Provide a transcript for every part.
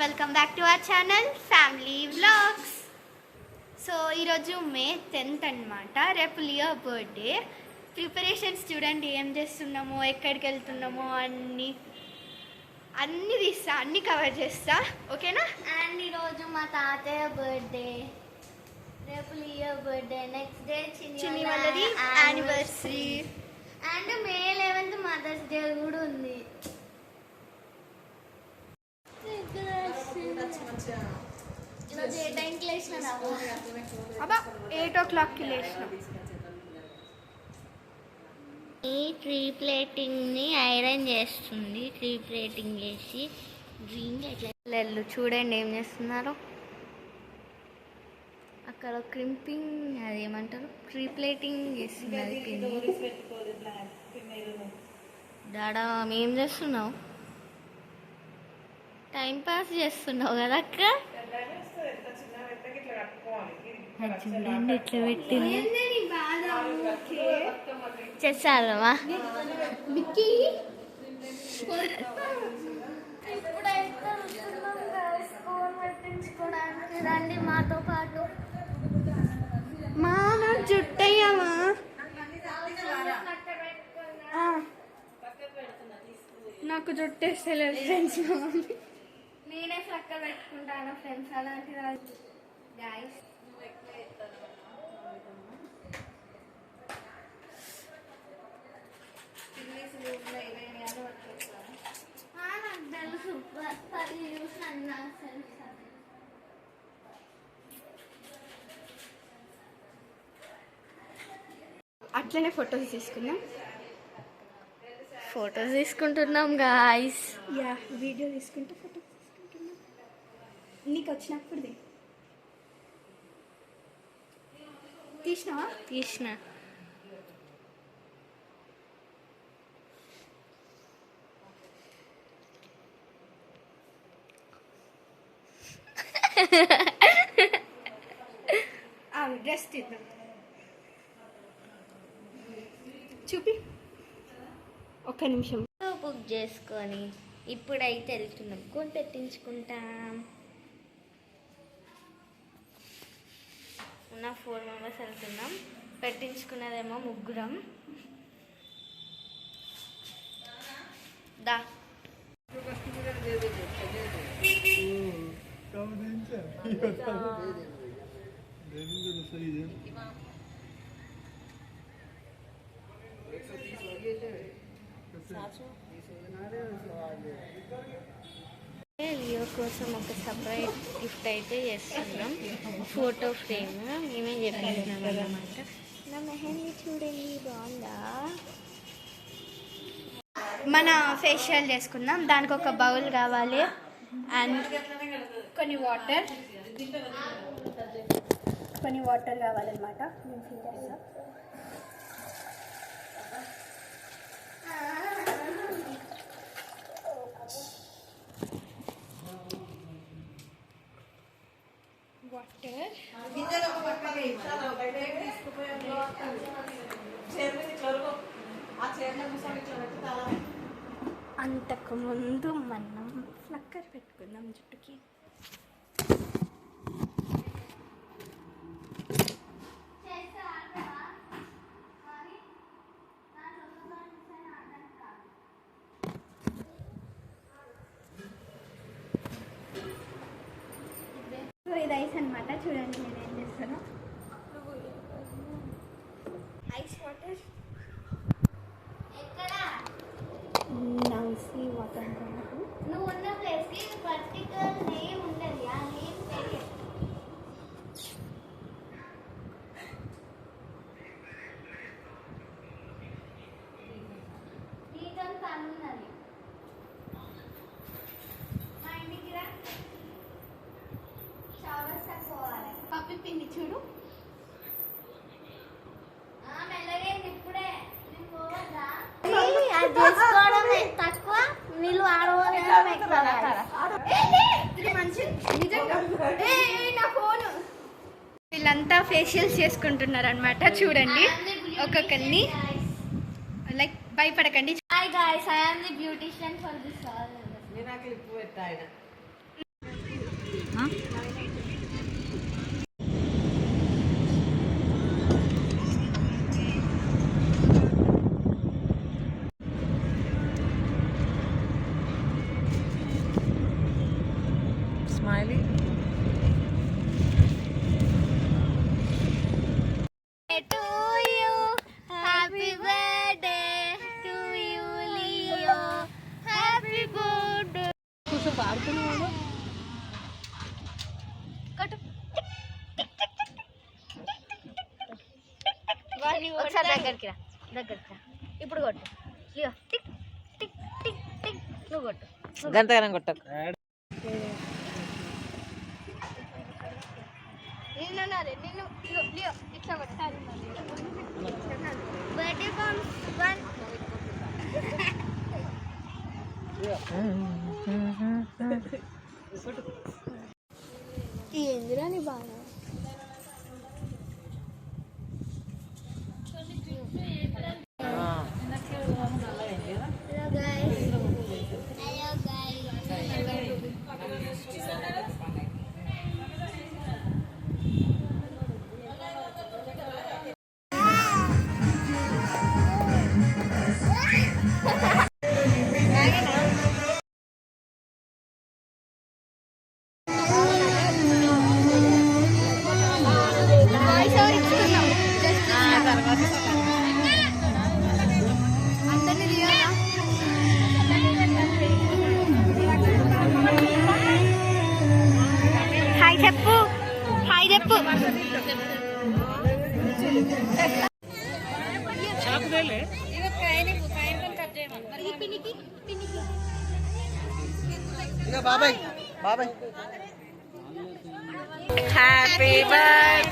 Welcome back to our channel family vlogs. So ఈరోజు May tenth అనమాట రేపు Leo birthday. Preparations చూడండి ఏం చేస్తున్నామో ఎక్కడికి వెళ్తున్నామో అన్ని అన్ని తీస్తా అన్ని కవర్ చేస్తా. ఓకేనా? అండ్ ఈరోజు మా తాతయ్య బర్త్డే. రేపు లియో బర్త్డే. నెక్స్ట్ డే చిన్ని వాళ్ళది anniversary and May eleventh Mother's Day కూడా ఉంది ఈరోజు ఏ టైంకి లేచిన అబ్బా ఎయిట్ ఓ క్లాక్కి లేచిన. ఈ ట్రీ ప్లేటింగ్ని ఐరన్ చేస్తుంది. ట్రీ ప్లేటింగ్ చేసి ఎట్లా పిల్లలు చూడండి ఏం చేస్తున్నారు. అక్కడ క్రింపింగ్ అదేమంటారు ప్రీప్లేటింగ్ చేస్తున్నది పిన్ని. డాడా ఏం చేస్తున్నావు టైం పాస్ చేస్తున్నావు కదా అక్క. అది చూడండి పెట్టింది చేస్తారమ్మా రండి మాతో పాటు మా జుట్టయ్యమా నాకు జుట్టేస్తలేదు ఫ్రెండ్స్ నేనే ఫ్లక్క పెట్టుకుంటాను ఫ్రెండ్స్. అలాంటి రాజు గాయస్ నాకు తెలుసు. పది తెలుసు. అట్లనే ఫొటోస్ తీసుకుందాం. ఫొటోస్ తీసుకుంటున్నాం గాయస్ యా వీడియో తీసుకుంటే నీకు వచ్చినప్పుడు తీసినావా? తీసిన. డ్రెస్ తీద్దాం. చూపి. ఒక్క నిమిషం. బుక్ చేసుకొని ఇప్పుడైతే వెళ్తున్నాం. కొని పెట్టించుకుంటాం. ఉన్న ఫోర్ మెంబర్స్ వెళ్తున్నాం. పెట్టించుకున్నదేమో ముగ్గురం. దా. లియో కోసం ఒక సపరేట్ గిఫ్ట్ అయితే చేస్తున్నాం. ఫోటో ఫ్రేమ్ మేమే చెప్పేసినాం అన్నమాట. నా మెహందీ చూడండి బాగుందా? మన ఫేషియల్ చేసుకుందాం. దానికి ఒక బౌల్ కావాలి. అండ్ కొన్ని వాటర్ కొన్ని వాటర్ కావాలన్నమాట. నేను ఫిల్ చేస్తా. అంతకుముందు అంతకు ముందు మనం ఫ్లక్కర్ పెట్టుకుందాం జుట్టుకి. అనమాట చూడండి నేను ఏం చేస్తాను. వీళ్ళంతా ఫేషియల్స్ చేసుకుంటున్నారు అనమాట చూడండి. ఒక్కొక్కరిని. లైక్ భయపడకండి. Hi guys I am the beautician for this all to you. Happy birthday to you, Leo. Happy birthday. కొంచెం పాడుతున్నాడు ఒకసారి దగ్గరికి రా దగ్గరికి రా ఇప్పుడు కొట్టు ఇగో టిక్ టిక్ టిక్ టిక్ నువ్వు కొట్టు గంతగానం కొట్టకు నిన్ను నిన్ను ఇగో, లియో ఇట్లా కొట్టాలి బర్త్డే బాంబ్స్ వన్. ఏందిరా నీ బాగా? బాబాయ్. హ్యాపీ బర్త్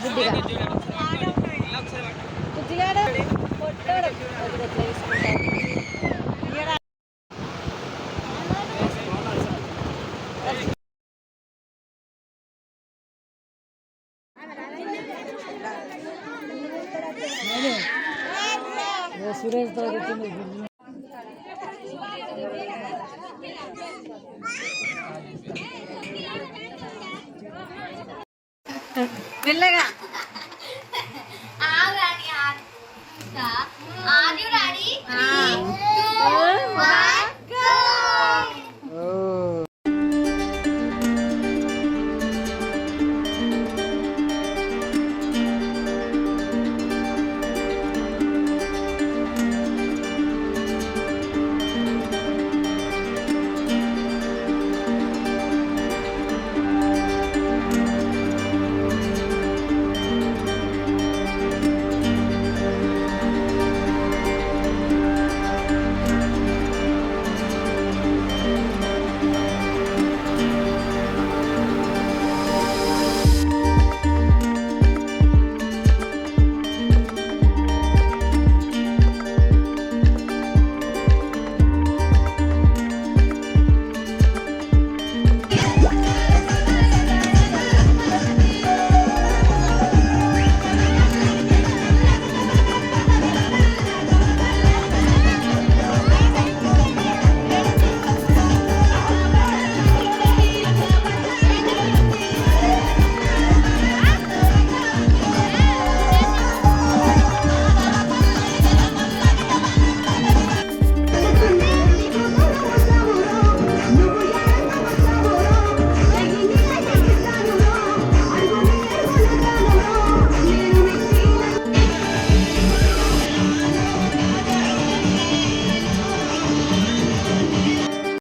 ఉన్నది తీరా బుద్ధిగా మెల్లగా ఆగు రాణి